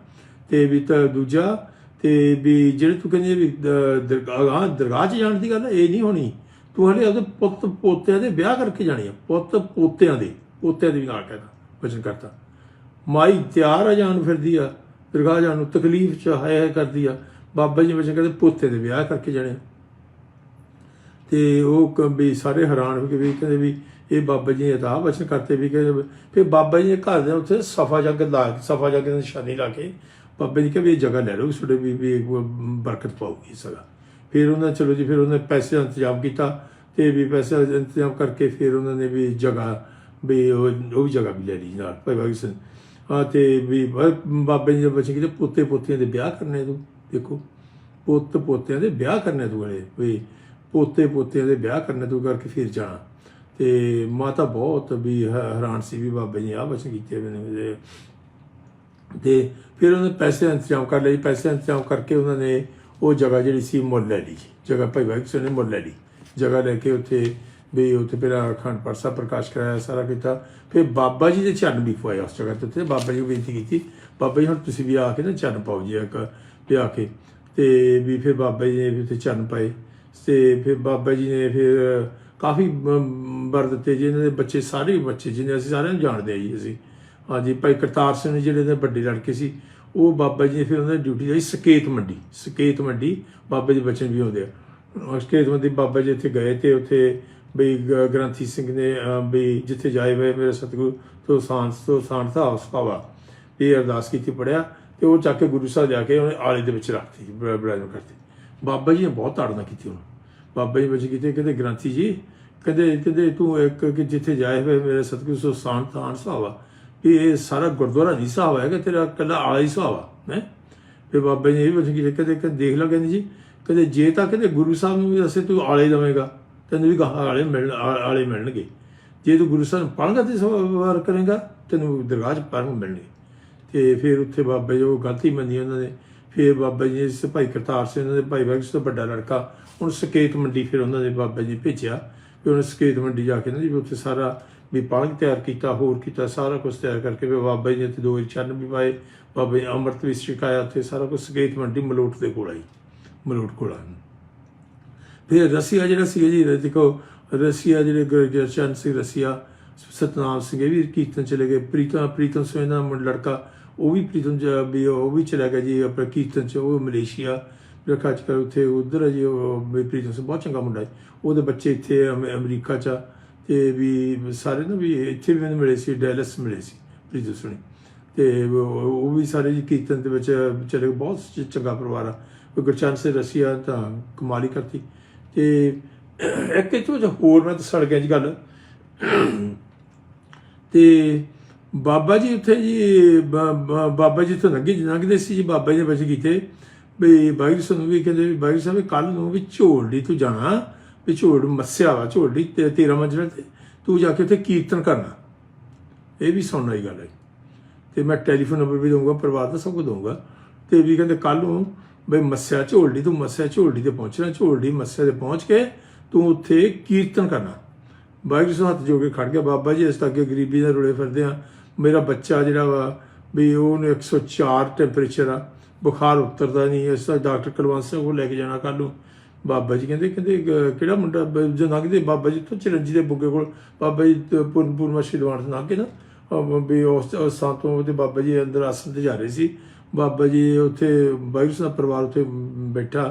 ਤੇ ਵੀ ਤਾਂ ਦੂਜਾ, ਤੇ ਵੀ ਜਿਹੜੇ ਤੂੰ ਕਹਿੰਦੀ ਵੀ ਦ- ਦਰਗਾਹ ਦਰਗਾਹ 'ਚ ਜਾਣ ਦੀ ਗੱਲ ਇਹ ਨਹੀਂ ਹੋਣੀ। ਤੂੰ ਹਲੇ ਆਪਣੇ ਪੁੱਤ ਪੋਤਿਆਂ ਦੇ ਵਿਆਹ ਕਰਕੇ ਜਾਣੀ ਆ। ਪੁੱਤ ਪੋਤਿਆਂ ਦੇ ਪੋਤਿਆਂ ਦੇ ਵੀ ਨਾਲ ਕਹਿੰਦਾ ਵਚਨ ਕਰਦਾ ਮਾਈ ਤਿਆਰ ਆ ਜਾਣ ਫਿਰਦੀ ਆ, ਦਰਗਾਹ ਜਾਣ ਨੂੰ ਤਕਲੀਫ ਚ ਹਾਇ ਹੈ ਕਰਦੀ ਆ। ਬਾਬਾ ਜੀ ਵਚਨ ਕਰਦੇ ਪੋਤੇ ਦੇ ਵਿਆਹ ਕਰਕੇ ਜਾਣੇ ਆ। ਤੇ ਉਹ ਕ- ਵੀ ਸਾਰੇ ਹੈਰਾਨ ਹੋ ਕੇ ਵੀ ਕਹਿੰਦੇ ਵੀ ਇਹ ਬਾਬਾ ਜੀ ਨੇ ਤਾਂ ਬਚਨ ਕਰਤੇ ਵੀ ਕਹਿੰਦੇ ਫਿਰ ਬਾਬਾ ਜੀ ਨੇ ਘਰ ਦੇ ਉੱਥੇ ਸਫਾ ਜੱਗ ਲਾ ਸਫਾ ਜੱਗ ਦੀ ਨਿਸ਼ਾਨੀ ਲਾ ਕੇ ਬਾਬਾ ਜੀ ਕਹਿੰਦੇ ਵੀ ਇਹ ਜਗ੍ਹਾ ਲੈ ਲਓ ਤੁਹਾਡੇ ਵੀ ਵੀ ਬਰਕਤ ਪਾਉਗੀ ਇਸ ਫਿਰ ਉਹਨਾਂ ਚਲੋ ਜੀ, ਫਿਰ ਉਹਨੇ ਪੈਸੇ ਦਾ ਇੰਤਜ਼ਾਮ ਕੀਤਾ ਤੇ ਵੀ ਪੈਸੇ ਦਾ ਇੰਤਜ਼ਾਮ ਕਰਕੇ ਫਿਰ ਉਹਨਾਂ ਨੇ ਵੀ ਜਗ੍ਹਾ ਵੀ ਉਹ ਉਹ ਵੀ ਜਗ੍ਹਾ ਵੀ ਲੈ ਲਈ ਨਾਲ, ਭਾਈ ਵਾਹਿਗੁਰੂ ਸਿੰਘ ਆ ਤੇ ਵੀ ਬ- ਬਾਬੇ ਜੀ ਦੇ ਬੱਚੇ ਕਿਤੇ, ਪੋਤੇ ਪੋਤੀਆਂ ਦੇ ਵਿਆਹ ਕਰਨੇ ਤੂੰ, ਦੇਖੋ। ਪੁੱਤ ਪੋਤਿਆਂ ਦੇ ਵਿਆਹ ਕਰਨੇ ਤੂੰ ਵਾਲੇ ਵੀ ਪੋਤੇ ਪੋਤਿਆਂ ਦੇ ਵਿਆਹ ਕਰਨੇ ਤੂੰ ਕਰਕੇ ਫਿਰ ਜਾਣਾ। ਤੇ ਮਾਤਾ ਬਹੁਤ ਵੀ ਹੈ- ਹੈਰਾਨ ਸੀ ਵੀ ਬਾਬੇ ਜੀ ਆ ਬਚਨ ਕੀਤੇ ਹੋਏ ਨੇ ਤੇ ਫਿਰ ਉਹਨੇ ਪੈਸੇ ਦਾ ਇੰਤਜ਼ਾਮ ਕਰ ਲਈ ਪੈਸੇ ਦਾ ਇੰਤਜ਼ਾਮ ਕਰਕੇ ਉਹਨਾਂ ਨੇ ਉਹ ਜਗ੍ਹਾ ਜਿਹੜੀ ਸੀ ਮੁੱਲ ਲੈ ਲਈ। ਜਗ੍ਹਾ ਭਾਈ ਵਾਹਿਗੁਰੂ ਸਿੰਘ ਨੇ ਮੁੱਲ ਲੈ ਲਈ। ਜਗ੍ਹਾ ਲੈ ਕੇ ਉੱਥੇ ਵੀ ਉੱਥੇ ਫਿਰ ਅਖੰਡ ਪਾਠ ਪ੍ਰਕਾਸ਼ ਕਰਾਇਆ, ਸਾਰਾ ਕੀਤਾ। ਫਿਰ ਬਾਬਾ ਜੀ ਦੇ ਚਰਨ ਵੀ ਪਵਾਏ ਉਸ ਜਗ੍ਹਾ ਤੇ ਉੱਥੇ। ਬਾਬਾ ਜੀ ਨੂੰ ਬੇਨਤੀ ਕੀਤੀ, ਬਾਬਾ ਜੀ, ਹੁਣ ਤੁਸੀਂ ਵੀ ਆ ਕੇ ਨਾ ਚਰਨ ਪਾਓ ਜੀ ਇੱਕ ਵੀ ਆ ਕੇ। ਤੇ ਵੀ ਫਿਰ ਬਾਬਾ ਜੀ ਨੇ ਵੀ ਉੱਥੇ ਚਰਨ ਪਾਏ। ਤੇ ਫਿਰ ਬਾਬਾ ਜੀ ਨੇ ਫਿਰ ਕਾਫੀ ਮ, ਵਰ ਦਿੱਤੇ ਜੀ ਇਹਨਾਂ ਦੇ ਬੱਚੇ ਸਾਰੇ ਬੱਚੇ ਜਿਹਨੇ ਅਸੀਂ ਸਾਰਿਆਂ ਨੂੰ ਜਾਣਦੇ ਆ ਜੀ ਅਸੀਂ। ਹਾਂਜੀ ਭਾਈ ਕਰਤਾਰ ਸਿੰਘ ਜਿਹੜੇ ਦੇ ਵੱਡੇ ਲੜਕੇ ਸੀ ਉਹ ਬਾਬਾ ਜੀ ਨੇ ਫਿਰ ਉਹਨਾਂ ਦੀ ਡਿਊਟੀ ਲਈ ਸਕੇਤ ਮੰਡੀ ਸਕੇਤ ਮੰਡੀ ਬਾਬਾ ਜੀ ਬਚਨ ਵੀ ਆਉਂਦੇ ਆ। ਸਕੇਤ ਮੰਡੀ ਬਾਬਾ ਜੀ ਇੱਥੇ ਗਏ ਤੇ ਉੱਥੇ ਬਈ ਗ- ਗ੍ਰੰਥੀ ਸਿੰਘ ਨੇ ਬਈ ਜਿੱਥੇ ਜਾਏ ਵੇ ਮੇਰੇ ਸਤਿਗੁਰੂ ਤੋਂ ਸਾਂਸ ਤੋਂ ਸਾਂਠਾ ਉਸ ਪਾਵਾ ਇਹ ਅਰਦਾਸ ਕੀਤੀ ਪੜਿਆ ਤੇ ਉਹ ਚੱਕ ਕੇ ਗੁਰੂ ਸਾਹਿਬ ਜਾ ਕੇ ਉਹਨੇ ਆਲੇ ਦੇ ਵਿੱਚ ਰੱਖਤੀ ਬਰਾਜਨ ਕਰਤੀ ਬਾਬਾ ਜੀ ਨੇ ਬਹੁਤ ਤਾੜਨਾ ਕੀਤੀ ਉਹਨੂੰ। ਬਾਬਾ ਜੀ ਵਿੱਚ ਕਿਤੇ ਕਹਿੰਦੇ ਗ੍ਰੰਥੀ ਜੀ ਕਹਿੰਦੇ ਕਹਿੰਦੇ ਤੂੰ ਇੱਕ ਕਿ ਜਿੱਥੇ ਜਾਏ ਹੋਏ ਮੇਰੇ ਸਤਿਗੁਰੂ ਸੋ ਸਾਨ ਤਾਨ ਸੁਹਾਵਾ ਵੀ ਇਹ ਸਾਰਾ ਗੁਰਦੁਆਰਾ ਨਹੀਂ ਸੁਹਾਵਾ ਹੈਗਾ, ਤੇਰਾ ਕੱਲਾ ਆਲਾ ਹੀ ਸੁਹਾਵਾ ਹੈ? ਫਿਰ ਬਾਬਾ ਜੀ ਨੇ ਇਹ ਵਿੱਚ ਕਿਤੇ ਕਹਿੰਦੇ ਕਿ ਦੇਖ ਲਓ ਕਹਿੰਦੇ ਜੀ ਕਹਿੰਦੇ ਜੇ ਤਾਂ ਕਹਿੰਦੇ ਗੁਰੂ ਸਾਹਿਬ ਨੂੰ ਵੀ ਦੱਸੇ ਤੂੰ ਆਲੇ ਦਵੇਂਗਾ, ਤੈਨੂੰ ਵੀ ਗਾਹਾਂ ਆਲੇ ਮਿਲਣ ਆਲੇ ਮਿਲਣਗੇ। ਜੇ ਤੂੰ ਗੁਰੂ ਸਾਹਿਬ ਨੂੰ ਪੜ੍ਹਗਾ ਤੇ ਸਵਾਰ ਕਰੇਗਾ, ਤੈਨੂੰ ਦਰਗਾਹ 'ਚ ਪੜ੍ਹਨ ਮਿਲਣਗੇ। ਤੇ ਫਿਰ ਉੱਥੇ ਬਾਬਾ ਜੀ ਉਹ ਗਲਤੀ ਮੰਨੀ ਉਹਨਾਂ ਨੇ। ਫਿਰ ਬਾਬਾ ਜੀ ਇਸ ਭਾਈ ਕਰਤਾਰ ਸਿੰਘ, ਉਹਨਾਂ ਦੇ ਭਾਈ ਵਾਹਿਗੁਰੂ ਤੋਂ ਵੱਡਾ ਲੜਕਾ ਹੁਣ ਸਕੇਤ ਮੰਡੀ ਫਿਰ ਉਹਨਾਂ ਦੇ ਬਾਬਾ ਜੀ ਭੇਜਿਆ ਫਿਰ ਉਹਨੇ ਸਕੇਤ ਮੰਡੀ ਜਾ ਕੇ ਨਾ ਜੀ ਉੱਥੇ ਸਾਰਾ ਵੀ ਪਾਲਕ ਤਿਆਰ ਕੀਤਾ, ਹੋਰ ਕੀਤਾ, ਸਾਰਾ ਕੁਝ ਤਿਆਰ ਕਰਕੇ ਫਿਰ ਬਾਬਾ ਜੀ ਨੇ ਤੇ ਦੋ ਵਾਰੀ ਚਰਨ ਵੀ ਪਾਏ, ਬਾਬਾ ਜੀ ਅੰਮ੍ਰਿਤ ਵੀ ਛਕਾਇਆ, ਉੱਥੇ ਸਾਰਾ ਕੁਝ ਸਕੇਤ ਮੰਡੀ ਮਲੋਟ ਦੇ ਕੋਲ ਆਈ, ਮਲੋਟ ਕੋਲ ਆ ਫਿਰ ਰਸੀਆ ਜਿਹੜਾ ਸੀ ਜੀ, ਦੇਖੋ ਰਸੀਆ ਜਿਹੜੇ ਗੁਰਜਨ ਸਿੰਘ ਰਸੀਆ, ਸਤਨਾਮ ਸਿੰਘ, ਇਹ ਵੀ ਕੀਰਤਨ ਚਲੇ ਗਏ। ਪ੍ਰੀਤਮ ਪ੍ਰੀਤਮ ਸਿੰਘ ਦਾ ਮੁੰਡਾ ਲੜਕਾ, ਉਹ ਵੀ ਪ੍ਰੀਤਮ ਚ ਵੀ ਉਹ ਵੀ ਚਲਾ ਗਿਆ ਜੀ, ਆਪਣਾ ਕੀਰਤਨ ਚ, ਉਹ ਮਲੇਸ਼ੀਆ। ਰੱਖਾ ਚ ਕਰ ਉੱਥੇ, ਉਧਰ ਹੈ ਜੀ ਉਹ ਵੀ ਪ੍ਰੀਤਮ ਸਿੰਘ ਬਹੁਤ ਚੰਗਾ ਮੁੰਡਾ ਹੈ। ਉਹਦੇ ਬੱਚੇ ਇੱਥੇ ਅਮ- ਅਮਰੀਕਾ ਚ ਆ। ਤੇ ਵੀ ਸਾਰੇ ਨਾ ਵੀ ਇੱਥੇ ਵੀ ਮੈਨੂੰ ਮਿਲੇ ਸੀ, ਡੈਲਸ ਮਿਲੇ ਸੀ ਪ੍ਰੀਤਮ ਸਿੰਘ ਤੇ ਉਹ ਵੀ ਸਾਰੇ ਜੀ ਕੀਰਤਨ ਦੇ ਵਿੱਚ ਚਲੇ ਗਏ ਬਹੁਤ ਚੰਗਾ ਪਰਿਵਾਰ ਆ। ਉਹ ਗੁਰਚਰਨ ਸਿੰਘ ਰਸੀਆ ਤਾਂ ਕਮਾਲੀ ਕਰਤੀ। ਤੇ ਇੱਕ ਇਹ ਤੋਂ ਹੋਰ ਮੈਂ ਤਾਂ ਸੜ ਗਿਆ ਜੀ ਗੱਲ। ਤੇ ਬਾਬਾ ਜੀ ਉੱਥੇ ਜੀ ਬਾਬਾ ਜੀ ਤੋਂ ਲੰਘੇ, ਲੰਘਦੇ ਸੀ ਜੀ ਬਾਬਾ ਜੀ ਦੇ ਵਿੱਚ ਕੀਤੇ। ਵੀ ਬਾਈ ਜੀ ਨੂੰ ਵੀ ਕਹਿੰਦੇ ਵੀ ਬਾਈ ਸਾਹਿਬ ਕੱਲ ਨੂੰ ਵੀ ਝੋਲੜੀ ਤੂੰ ਜਾਣਾ, ਵੀ ਝੋੜ ਮੱਸਿਆ ਵਾ ਝੋਲੜੀ ਤੇ ਤੇਰਾ ਮੰਜਰਾ ਤੇ। ਤੂੰ ਜਾ ਕੇ ਉੱਥੇ ਕੀਰਤਨ ਕਰਨਾ। ਇਹ ਵੀ ਸੁਣਨ ਵਾਲੀ ਗੱਲ ਹੈ। ਤੇ ਮੈਂ ਟੈਲੀਫੋਨ ਨੰਬਰ ਵੀ ਦਊਂਗਾ, ਪਰਿਵਾਰ ਦਾ ਸਭ ਕੁਝ ਦਊਂਗਾ। ਤੇ ਵੀ ਕਹਿੰਦੇ ਕੱਲ ਨੂੰ ਬਈ ਮੱਸਿਆ ਝੋਲੜੀ ਤੂੰ ਮੱਸਿਆ ਝੋਲੜੀ ਤੇ ਪਹੁੰਚਣਾ ਝੋਲੜੀ ਮੱਸਿਆ ਤੇ ਪਹੁੰਚ ਕੇ ਤੂੰ ਉੱਥੇ ਕੀਰਤਨ ਕਰਨਾ। ਬਾਈ ਸਾਹਿਬ ਹੱਥ ਜੋੜ ਕੇ ਖੜ ਗਿਆ, ਬਾਬਾ ਜੀ ਇਸ ਤੱਕ ਅੱਗੇ ਗਰੀਬੀ ਦਾ ਰੁਲੇ ਫਿਰਦੇ ਆ ਮੇਰਾ ਬੱਚਾ ਜਿਹੜਾ ਵਾ, ਵੀ ਉਹਨੂੰ 104 ਟੈਂਪਰੇਚਰ ਆ। ਬੁਖਾਰ ਉਤਰਦਾ ਨਹੀਂ, ਇਸ ਦਾ ਡਾਕਟਰ ਕੁਲਵੰਤ ਸਿੰਘ ਕੋਲ ਲੈ ਕੇ ਜਾਣਾ ਕੱਲ ਨੂੰ। ਬਾਬਾ ਜੀ ਕਹਿੰਦੇ ਕਹਿੰਦੇ ਕਿਹੜਾ ਮੁੰਡਾ? ਜਦੋਂ ਜੋ ਲੰਘਦੇ ਬਾਬਾ ਜੀ ਤੋਂ ਚਰੰਜੀ ਦੇ ਬੁੱਗੇ ਕੋਲ, ਬਾਬਾ ਜੀ ਪੂਰਨ ਪੂਰਨਮਾਸ਼ੀ ਦੀਵਾਨ ਤੋਂ ਲੰਘ ਕੇ ਨਾ ਵੀ ਉਸ ਉਸ ਤੋਂ ਉਹਦੇ ਬਾਬਾ ਜੀ ਅੰਦਰ ਆਸਣ ਤੇ ਜਾ ਰਹੇ ਸੀ। ਬਾਬਾ ਜੀ ਉੱਥੇ, ਵਾਹਿਗੁਰੂ ਸਾਹਿਬ ਦਾ ਪਰਿਵਾਰ ਉੱਥੇ ਬੈਠਾ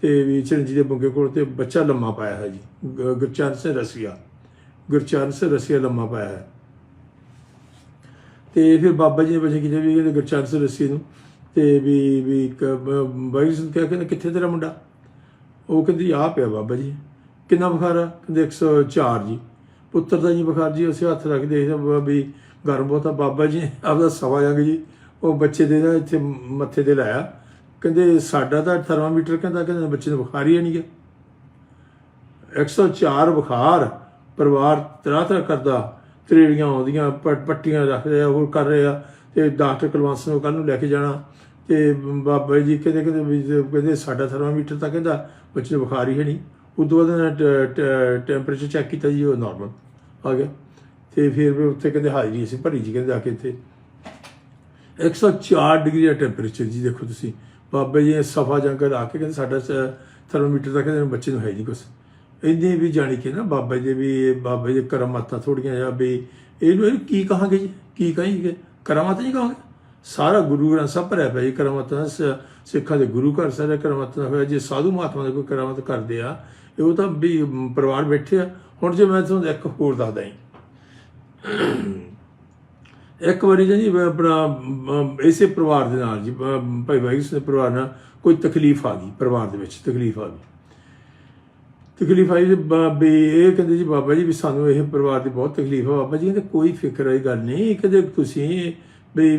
ਤੇ ਵੀ ਚਰੰਜੀ ਦੇ ਬੁੱਗੇ ਕੋਲ ਤੇ ਬੱਚਾ ਲੰਮਾ ਪਾਇਆ ਹੈ ਜੀ। ਗੁਰਚਰਨ ਸਿੰਘ ਰਸੀਆ। ਗੁਰਚਰਨ ਸਿੰਘ ਰਸੀਆ ਲੰਮਾ ਪਾਇਆ ਹੈ ਤੇ ਫਿਰ ਬਾਬਾ ਜੀ ਨੇ ਬਚੇ ਕਿਤੇ ਵੀ ਕਹਿੰਦੇ ਗੁਰਚਰਨ ਸਿੰਘ ਰਸੀਆ ਨੂੰ ਤੇ ਵੀ ਵੀ ਬਾਈ ਸਿੰਘ ਕਿਹਾ ਕਹਿੰਦੇ, ਕਿੱਥੇ ਤੇਰਾ ਮੁੰਡਾ? ਉਹ ਕਹਿੰਦੀ ਆ ਪਿਆ ਬਾਬਾ ਜੀ। ਕਿੰਨਾ ਬੁਖਾਰ ਆ? ਕਹਿੰਦੇ 104 ਜੀ। ਪੁੱਤਰ ਦਾ ਜੀ ਬੁਖਾਰ ਜੀ, ਅਸੀਂ ਹੱਥ ਰੱਖ ਦੇਖਦੇ ਬਾਬਾ ਵੀ ਗਰਮ ਬਹੁਤਾ ਬਾਬਾ ਜੀ, ਆਪਦਾ ਸਵਾ ਜੰਗ ਜੀ, ਉਹ ਬੱਚੇ ਦੇ ਨਾ ਇੱਥੇ ਮੱਥੇ ਤੇ ਲਾਇਆ। ਕਹਿੰਦੇ, ਸਾਡਾ ਤਾਂ ਥਰਮਾਮੀਟਰ ਕਹਿੰਦਾ, ਕਹਿੰਦੇ ਬੱਚੇ ਨੂੰ ਬੁਖਾਰ ਹੀ ਨਹੀਂ ਗਿਆ 104 ਬੁਖਾਰ, ਪਰਿਵਾਰ ਤਰ੍ਹਾਂ ਤਰ੍ਹਾਂ ਕਰਦਾ। ਤਰੇੜੀਆਂ ਆਉਂਦੀਆਂ ਪੱਟੀਆਂ ਰੱਖ ਰਿਹਾ ਹੋਰ ਕਰ ਰਿਹਾ। ਤੇ ਡਾਕਟਰ ਕੁਲਵੰਤ ਸਿੰਘ ਨੂੰ ਕੱਲ ਨੂੰ ਲੈ ਕੇ ਜਾਣਾ ਤੇ ਬਾਬਾ ਜੀ ਕਹਿੰਦੇ ਕਹਿੰਦੇ ਵੀ ਕਹਿੰਦੇ ਸਾਡਾ ਥਰਮਾਮੀਟਰ ਤਾਂ ਕਹਿੰਦਾ ਬੱਚੇ ਨੂੰ ਬੁਖਾਰ ਹੀ ਹੈ ਨਹੀਂ। ਉਦੋਂ ਬਾਅਦ ਟੈਂਪਰੇਚਰ ਚੈੱਕ ਕੀਤਾ ਜੀ, ਉਹ ਨਾਰਮਲ ਆ ਗਿਆ। ਤੇ ਫਿਰ ਵੀ ਉੱਥੇ ਕਹਿੰਦੇ ਹਾਜ਼ਰੀ ਅਸੀਂ ਭਰੀ ਜੀ ਕਹਿੰਦੇ ਆ ਕੇ ਇੱਥੇ। 104 ਡਿਗਰੀ ਦਾ ਟੈਂਪਰੇਚਰ ਜੀ ਦੇਖੋ ਤੁਸੀਂ। ਬਾਬਾ ਜੀ ਸਫਾ ਜੰਗ ਆ ਕੇ ਕਹਿੰਦੇ ਸਾਡਾ ਥਰਮੋਮੀਟਰ ਦਾ ਕਹਿੰਦੇ ਬੱਚੇ ਨੂੰ ਹੈ ਨਹੀਂ ਕੁਛ। ਇੰਨੇ ਵੀ ਜਾਣੀ ਕਿ ਨਾ ਬਾਬਾ ਜੀ ਵੀ, ਬਾਬਾ ਜੀ ਦੇ ਕਰਮਾਤਾਂ ਥੋੜੀਆਂ ਜਿਹਾ ਵੀ, ਇਹਨੂੰ ਇਹਨੂੰ ਕੀ ਕਹਾਂਗੇ ਜੀ? ਕੀ ਕਹਾਂਗੇ? ਕਰਾਮਾਤ ਨਹੀਂ ਕਹਾਂਗੇ? ਸਾਰਾ ਗੁਰੂ ਗ੍ਰੰਥ ਸਾਹਿਬ ਭਰਿਆ ਪਿਆ ਜੀ ਕਰਾਮਾਤਾਂ ਸ- ਸਿੱਖਾਂ ਦੇ ਗੁਰੂ ਘਰ ਸਾਰੇ ਕਰਾਮਾਤਾਂ ਹੋਇਆ। ਜੇ ਸਾਧੂ ਮਹਾਤਮਾ ਦੇ ਕੋਈ ਕਰਾਮਾਤ ਕਰਦੇ ਆ ਇਹ ਉਹ ਤਾਂ ਵੀ ਪਰਿਵਾਰ ਬੈਠੇ ਆ। ਹੁਣ ਜੇ ਮੈਂ ਤੁਹਾਨੂੰ ਇੱਕ ਹੋਰ ਦੱਸਦਾ ਜੀ। ਇੱਕ ਵਾਰੀ ਜੀ ਆਪਣਾ ਇਸੇ ਪਰਿਵਾਰ ਦੇ ਨਾਲ ਜੀ ਅਮ, ਭਾਈ ਵਾਹਿਗੁਰੂ ਦੇ ਪਰਿਵਾਰ ਨਾਲ ਕੋਈ ਤਕਲੀਫ ਆ ਗਈ ਪਰਿਵਾਰ ਦੇ ਵਿੱਚ ਤਕਲੀਫ ਆ ਗਈ। ਤਕਲੀਫ ਆਈ ਜੀ ਬਾਬੇ ਇਹ ਕਹਿੰਦੇ ਜੀ ਬਾਬਾ ਜੀ ਵੀ ਸਾਨੂੰ ਇਹ ਪਰਿਵਾਰ ਦੀ ਬਹੁਤ ਤਕਲੀਫ ਆ ਬਾਬਾ ਜੀ ਕਹਿੰਦੇ ਕੋਈ ਫਿਕਰ ਵਾਲੀ ਗੱਲ ਨਹੀਂ। ਕਹਿੰਦੇ ਤੁਸੀਂ ਵੀ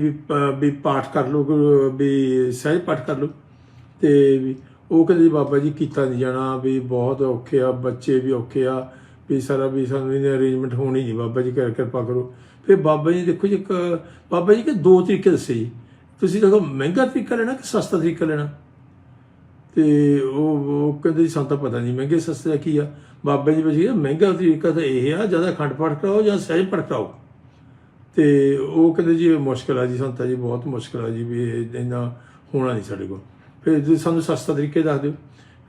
ਵੀ ਪਾਠ ਕਰ ਲਓ, ਵੀ ਸਹਿਜ ਪਾਠ ਕਰ ਲਓ। ਤੇ ਵੀ ਉਹ ਕਹਿੰਦੇ ਜੀ ਬਾਬਾ ਜੀ ਕੀਤਾ ਨਹੀਂ ਜਾਣਾ, ਵੀ ਬਹੁਤ ਔਖੇ ਆ, ਬੱਚੇ ਵੀ ਔਖੇ ਆ, ਵੀ ਸਾਰਾ ਵੀ ਸਾਨੂੰ ਇਹਨੇ ਅਰੇਂਜਮੈਂਟ ਹੋਣੀ ਜੀ ਬਾਬਾ ਜੀ, ਕਰ ਕਿਰਪਾ ਕਰੋ। ਫਿਰ ਬਾਬਾ ਜੀ ਦੇਖੋ ਜੀ ਇੱਕ ਬਾਬਾ ਜੀ ਕਿ ਦੋ ਤਰੀਕੇ ਦੱਸੇ ਜੀ। ਤੁਸੀਂ ਦੇਖੋ ਮਹਿੰਗਾ ਤਰੀਕਾ ਲੈਣਾ ਕਿ ਸਸਤਾ ਤਰੀਕਾ ਲੈਣਾ? ਤੇ ਉਹ ਉਹ ਕਹਿੰਦੇ ਜੀ ਸਾਨੂੰ ਤਾਂ ਪਤਾ ਨਹੀਂ ਮਹਿੰਗੇ ਸਸਤੇ ਦਾ ਕੀ ਆ। ਬਾਬਾ ਜੀ ਬਜੀ ਮਹਿੰਗਾ ਤਰੀਕਾ ਤਾਂ ਇਹ ਆ, ਜ਼ਿਆਦਾ ਖੰਡ ਪਾਠ ਜਾਂ ਸਹਿਜ ਪਾਠ ਕਰਾਓ? ਤੇ ਉਹ ਕਹਿੰਦੇ ਜੀ ਇਹ ਮੁਸ਼ਕਲ ਆ ਜੀ ਸਾਨੂੰ ਤਾਂ ਜੀ, ਬਹੁਤ ਮੁਸ਼ਕਲ ਆ ਜੀ, ਵੀ ਇੰਨਾ ਹੋਣਾ ਨਹੀਂ ਸਾਡੇ ਕੋਲ। ਫਿਰ ਤੁਸੀਂ ਸਾਨੂੰ ਸਸਤਾ ਤਰੀਕੇ ਦੱਸ ਦਿਓ।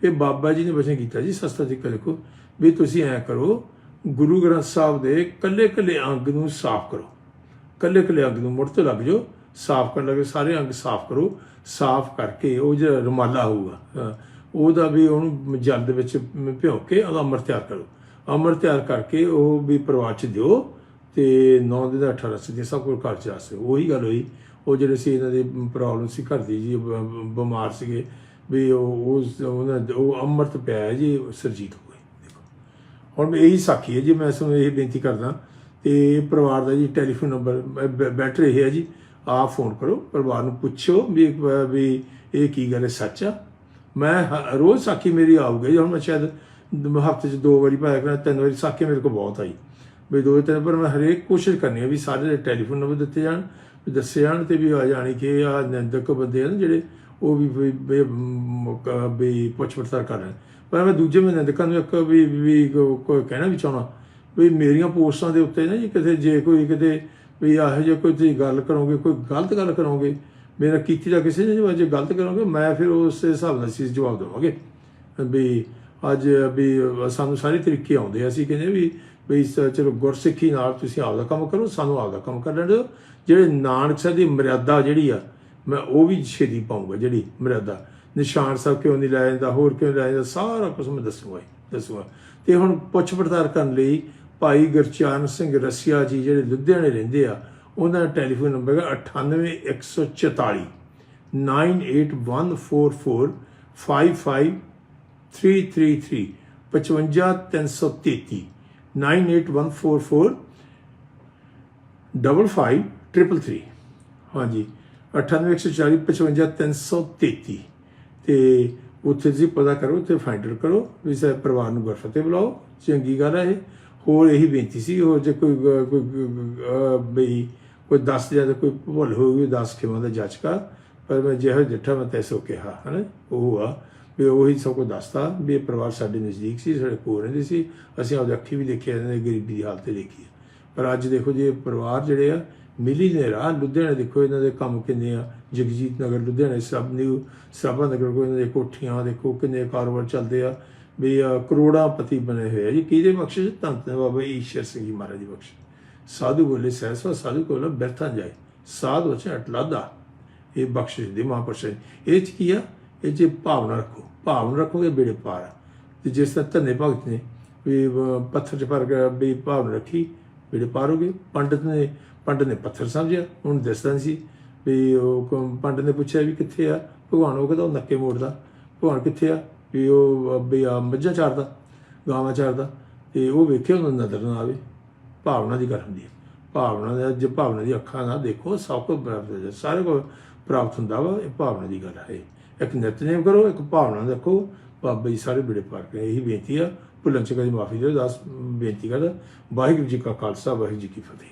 ਫਿਰ ਬਾਬਾ ਜੀ ਨੇ ਵਚਨ ਕੀਤਾ ਜੀ, ਸਸਤਾ ਤਰੀਕਾ ਦੇਖੋ, ਵੀ ਤੁਸੀਂ ਐ ਕਰੋ, ਗੁਰੂ ਗ੍ਰੰਥ ਸਾਹਿਬ ਦੇ ਕੱਲੇ ਕੱਲੇ ਅੰਗ ਨੂੰ ਸਾਫ਼ ਕਰੋ। ਕੱਲੇ ਕੱਲੇ ਅੰਗ ਨੂੰ ਮੁੜ ਤੋਂ ਲੱਗ ਜਾਓ ਸਾਫ਼ ਕਰਨ ਲੱਗੇ, ਸਾਰੇ ਅੰਗ ਸਾਫ਼ ਕਰੋ, ਸਾਫ਼ ਕਰਕੇ ਉਹ ਜਿਹੜਾ ਰੁਮਾਲਾ ਹੋਊਗਾ ਉਹਦਾ ਵੀ ਉਹਨੂੰ ਜਲ ਦੇ ਵਿੱਚ ਭਿਓ ਕੇ ਉਹਦਾ ਅੰਮ੍ਰਿਤ ਤਿਆਰ ਕਰੋ। ਅੰਮ੍ਰਿਤ ਤਿਆਰ ਕਰਕੇ ਉਹ ਵੀ ਪਰਿਵਾਰ ਚ ਦਿਓ ਤੇ 9 ਦਿਨ ਦਾ 18 ਸੀ ਸਭ ਕੁਝ ਘਰ ਚ ਆਸੇ ਉਹੀ ਗੱਲ ਹੋਈ, ਉਹ ਜਿਹੜੇ ਸੀ ਇਹਨਾਂ ਦੀ ਪ੍ਰੋਬਲਮ ਸੀ ਘਰ ਦੀ ਜੀ ਬ- ਬਿਮਾਰ ਸੀਗੇ, ਵੀ ਉਹ ਉਹਨਾਂ ਉਹ ਅੰਮ੍ਰਿਤ ਪਿਆ ਜੀ ਸਰਜੀਤ ਹੋ ਗਏ। ਦੇਖੋ, ਹੁਣ ਮੈਂ ਇਹੀ ਸਾਖੀ ਹੈ ਜੀ, ਮੈਂ ਤੁਹਾਨੂੰ ਇਹ ਬੇਨਤੀ ਕਰਦਾ, ਤੇ ਪਰਿਵਾਰ ਦਾ ਜੀ ਟੈਲੀਫੋਨ ਨੰਬਰ ਬੈਟਰ ਇਹ ਹੈ ਜੀ ਆਪ ਫੋਨ ਕਰੋ, ਪਰਿਵਾਰ ਨੂੰ ਪੁੱਛੋ ਵੀ ਵੀ ਇਹ ਕੀ ਗੱਲ ਹੈ, ਸੱਚ ਆ? ਮੈਂ ਹ- ਰੋਜ਼ ਸਾਖੀ ਮੇਰੀ ਆਊਗੀ, ਹੁਣ ਮੈਂ ਸ਼ਾਇਦ ਹਫ਼ਤੇ 'ਚ ਦੋ ਵਾਰੀ ਪਾਇਆ ਕਰਾਂ, ਤਿੰਨ ਵਾਰੀ ਸਾਖੀ ਮੇਰੇ ਕੋਲ ਬਹੁਤ ਆਈ। ਵੀ ਦੋ ਤਿੰਨ, ਪਰ ਮੈਂ ਹਰੇਕ ਕੋਸ਼ਿਸ਼ ਕਰਨੀ ਹੈ ਵੀ ਸਾਰੇ ਦੇ ਟੈਲੀਫੋਨ ਨੰਬਰ ਦਿੱਤੇ ਜਾਣ, ਵੀ ਦੱਸੇ ਜਾਣ ਤੇ ਵੀ ਆ ਜਾਣੀ ਕਿ ਆ ਨਿੰਦਕ ਬੰਦੇ ਆ ਨਾ ਜਿਹੜੇ ਉਹ ਵੀ, ਵੀ- ਪੁੱਛ ਪੜਤਾਲ ਕਰ ਰਹੇ ਪਰ ਮੈਂ ਦੂਜੇ ਮੈਂ ਨਿੰਦਕਾਂ ਨੂੰ ਇੱਕ ਵੀ ਵੀ ਕੋ- ਕੋਈ ਕਹਿਣਾ ਵੀ ਚਾਹਣਾ ਵੀ ਮੇਰੀਆਂ ਪੋਸਟਾਂ ਦੇ ਉੱਤੇ ਨਾ ਜੀ ਕਿਤੇ ਜੇ ਕੋਈ ਕਿਤੇ ਵੀ ਇਹੋ ਜਿਹਾ ਕੋਈ ਤੁਸੀਂ ਗੱਲ ਕਰੋਗੇ ਕੋਈ ਗਲਤ ਗੱਲ ਕਰੋਗੇ ਮੇਰਾ ਕੀਤੀ ਦਾ ਕਿਸੇ ਨੇ ਜੇ ਗਲਤ ਕਰੋਗੇ ਮੈਂ ਫਿਰ ਉਸ ਹਿਸਾਬ ਨਾਲ ਸੀ ਜਵਾਬ ਦੇਵਾਂਗੇ। ਵੀ ਅੱਜ ਵੀ ਸਾਨੂੰ ਸਾਰੇ ਤਰੀਕੇ ਆਉਂਦੇ ਆ ਅਸੀਂ ਕਹਿੰਦੇ ਵੀ ਵੀ ਸ- ਚਲੋ ਗੁਰਸਿੱਖੀ ਨਾਲ ਤੁਸੀਂ ਆਪਦਾ ਕੰਮ ਕਰੋ ਸਾਨੂੰ ਆਪਦਾ ਕੰਮ ਕਰ ਲੈਣ ਦਿਓ। ਜਿਹੜੇ ਨਾਨਕ ਸਾਹਿਬ ਦੀ ਮਰਿਆਦਾ ਜਿਹੜੀ ਆ ਮੈਂ ਉਹ ਵੀ ਛੇਦੀ ਪਾਉਂਗਾ ਜਿਹੜੀ ਮਰਿਆਦਾ। ਨਿਸ਼ਾਨ ਸਾਹਿਬ ਕਿਉਂ ਨਹੀਂ ਲਾਇਆ ਜਾਂਦਾ ਹੋਰ ਕਿਉਂ ਲਾਇਆ ਜਾਂਦਾ ਸਾਰਾ ਕੁਝ ਮੈਂ ਦੱਸੂਗਾ ਜੀ, ਦੱਸੂਗਾ। ਤੇ ਹੁਣ ਪੁੱਛ ਪੜਤਾਲ ਕਰਨ ਲਈ ਭਾਈ ਗੁਰਚਰਨ ਸਿੰਘ ਰਸੀਆ ਜੀ ਜਿਹੜੇ ਲੁਧਿਆਣੇ ਰਹਿੰਦੇ ਆ, ਉਹਨਾਂ ਦਾ ਟੈਲੀਫੋਨ ਨੰਬਰ ਹੈ 98144 98144 55333 55333 98144 ਡਬਲ 5 ਟ੍ਰਿਪਲ 3 ਹਾਂਜੀ 9840 55333 ਤੇ ਉੱਥੇ ਤੁਸੀਂ ਪਤਾ ਕਰੋ ਤੇ ਫਾਈਂਡਰ ਕਰੋ ਵੀ ਸਾਰੇ ਪਰਿਵਾਰ ਨੂੰ ਗੁਰਫਤਿਹ ਬੁਲਾਓ, ਚੰਗੀ ਗੱਲ ਹੈ ਇਹ। ਹੋਰ ਇਹੀ ਬੇਨਤੀ ਸੀ, ਹੋਰ ਜੇ ਕੋਈ ਕੋਈ ਬਈ ਕੋਈ ਦੱਸ ਜਾਂ ਕੋਈ ਭੁੱਲ ਹੋ ਗਈ ਦੱਸ ਖਿਮਾ ਦਾ ਜਾਚਕਾ ਪਰ ਮੈਂ ਜਿਹੋ ਜਿੱਠਾ ਮੈਂ ਤੈਸੋ ਕਿਹਾ, ਹਨਾ? ਉਹ ਆ ਵੀ ਉਹੀ ਸਭ ਕੁਝ ਦੱਸਤਾ ਵੀ ਇਹ ਪਰਿਵਾਰ ਸਾਡੇ ਨਜ਼ਦੀਕ ਸੀ, ਸਾਡੇ ਕੋਲ ਰਹਿੰਦੇ ਸੀ। ਅਸੀਂ ਆਪਦੀ ਅੱਖੀ ਵੀ ਦੇਖਿਆ ਇਹਨਾਂ ਦੀ ਗਰੀਬੀ ਦੀ ਹਾਲਤ ਦੇਖੀ। ਹੈ। ਪਰ ਅੱਜ ਦੇਖੋ ਜੀ, ਇਹ ਪਰਿਵਾਰ ਜਿਹੜੇ ਆ, ਮਿਲੀ ਨੇ ਰਾਹ। ਲੁਧਿਆਣੇ ਦੇਖੋ ਇਹਨਾਂ ਦੇ ਕੰਮ ਕਿੰਨੇ ਆ। ਜਗਜੀਤ ਨਗਰ, ਲੁਧਿਆਣੇ ਸਭ ਨਿਊ ਸਭਾ ਨਗਰ ਕੋ ਇਹਨਾਂ ਦੇ ਕੋਠੀਆਂ ਦੇਖੋ ਕਿੰਨੇ ਕਾਰੋਬਾਰ ਚੱਲਦੇ ਆ। ਵੀ ਕਰੋੜਾਂ ਪਤੀ ਬਣੇ ਹੋਏ ਆ ਜੀ। ਕਿਹਦੇ ਬਖਸ਼ਿਸ਼? ਧੰਨ ਧੰਨ ਬਾਬਾ ਈਸ਼ਰ ਸਿੰਘ ਜੀ ਮਹਾਰਾਜ ਦੀ ਬਖਸ਼ਿਸ਼। ਸਾਧੂ ਬੋਲੇ ਸਹਿਸਵਾ ਸਾਧੂ ਕੋਲ ਬੈਠਾ ਜਾਏ। ਸਾਧ ਵਚਨ ਅਟਲਾਦਾ। ਇਹ ਬਖਸ਼ਿਸ਼ ਦੀ ਮਹਾਂਪੁਰਸ਼ ਇਹ ਚ ਕੀ ਆ? ਇਹ ਚ ਭਾਵਨਾ ਰੱਖੋ। ਭਾਵਨਾ ਰੱਖੋਗੇ ਬੇੜੇ ਪਾਰ ਆ। ਤੇ ਜਿਸ ਤਰ੍ਹਾਂ ਧੰਨੇ ਭਗਤ ਨੇ ਵੀ ਪੱਥਰ ਚ ਪਰ ਕੇ ਵੀ ਭਾਵਨਾ ਰੱਖੀ, ਬੇੜੇ ਪਾਰ ਹੋ ਪੰਡਤ ਨੇ ਪੰਡਤ ਨੇ ਪੱਥਰ ਸਮਝਿਆ। ਹੁਣ ਦੱਸਦਾ ਨਹੀਂ ਸੀ ਵੀ ਉਹ ਪੰਡਤ ਨੇ ਪੁੱਛਿਆ ਵੀ ਕਿੱਥੇ ਆ? ਭਗਵਾਨ ਉਹ ਕਹਿੰਦਾ ਉਹ ਨੱਕੇ ਮੋੜਦਾ। ਭਗਵਾਨ ਕਿੱਥੇ ਆ? ਵੀ ਉਹ ਵੀ ਆ ਮੱਝਾਂ ਚਾਰਦਾ, ਗਾਵਾਂ ਚਾਰਦਾ, ਤੇ ਉਹ ਵੇਖਿਆ ਉਹਨੂੰ ਨਜ਼ਰ ਨਾ ਆਵੇ। ਭਾਵਨਾ ਦੀ ਗੱਲ ਹੁੰਦੀ ਹੈ। ਭਾਵਨਾ ਦਾ ਜੇ ਭਾਵਨਾ ਦੀ ਅੱਖਾਂ ਨਾਲ ਦੇਖੋ, ਸਭ ਕੁਝ ਪ੍ਰਾਪਤ ਹੋ ਜਾਂਦਾ, ਸਾਰੇ ਕੋ ਪ੍ਰਾਪਤ ਹੁੰਦਾ ਵਾ, ਇਹ ਭਾਵਨਾ ਦੀ ਗੱਲ ਹੈ ਇੱਕ ਨਿਤਨੇਮ ਕਰੋ, ਇੱਕ ਭਾਵਨਾ ਰੱਖੋ, ਬਾਬਾ ਜੀ ਸਾਰੇ ਬੜੇ ਪਾਰ ਕਰੇ, ਇਹੀ ਬੇਨਤੀ ਆ। ਭੁੱਲਣ ਚ ਕਦੀ ਮਾਫੀ ਦਿਓ, ਦਾਸ, ਬੇਨਤੀ ਕਰਦਾ, ਵਾਹਿਗੁਰੂ ਜੀ ਕਾ ਖਾਲਸਾ, ਵਾਹਿਗੁਰੂ ਜੀ ਕੀ ਫਤਿਹ।